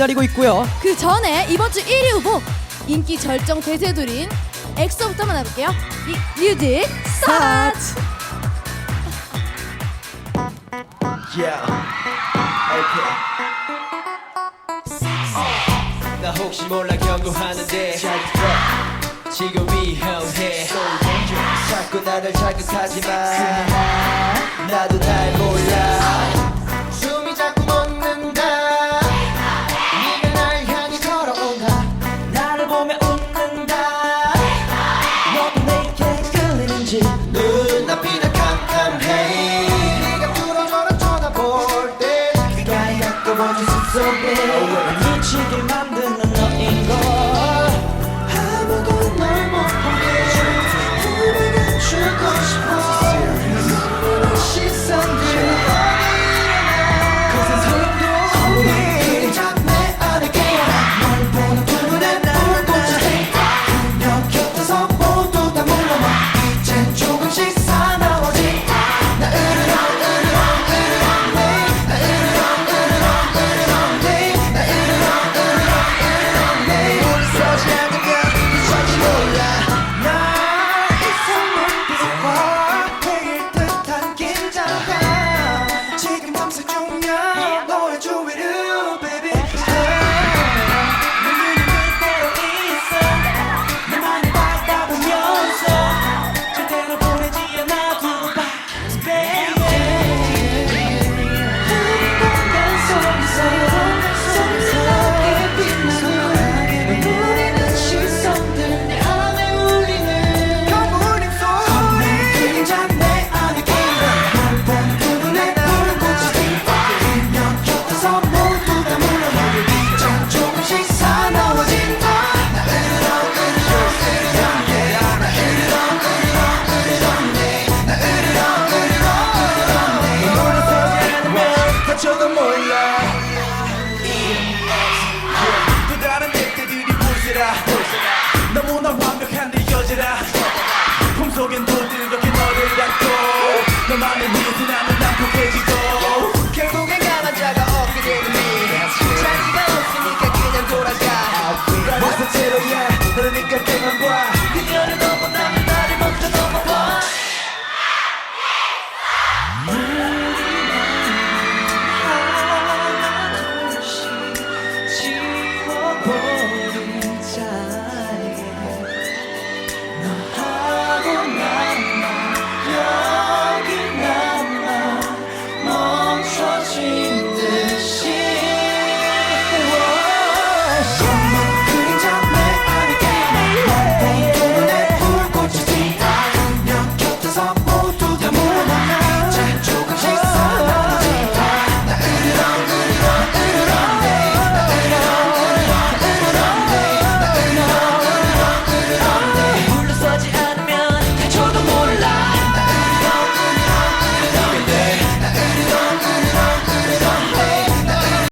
기다리고 있고요. 그 전에 이번 주 1위 후보 인기 절정 대세돌인 엑소부터 만나볼게요. 이, 뮤직 스타트! Yeah. Okay. 나 혹시 몰라 경고하는데 잘 들어. 지금 위험해 자꾸 나를 자극하지 마 나도 날 몰라 me 여자라 너무나 완벽한 네 여자라 품속엔 부드럽게 너를 안고 너만의 she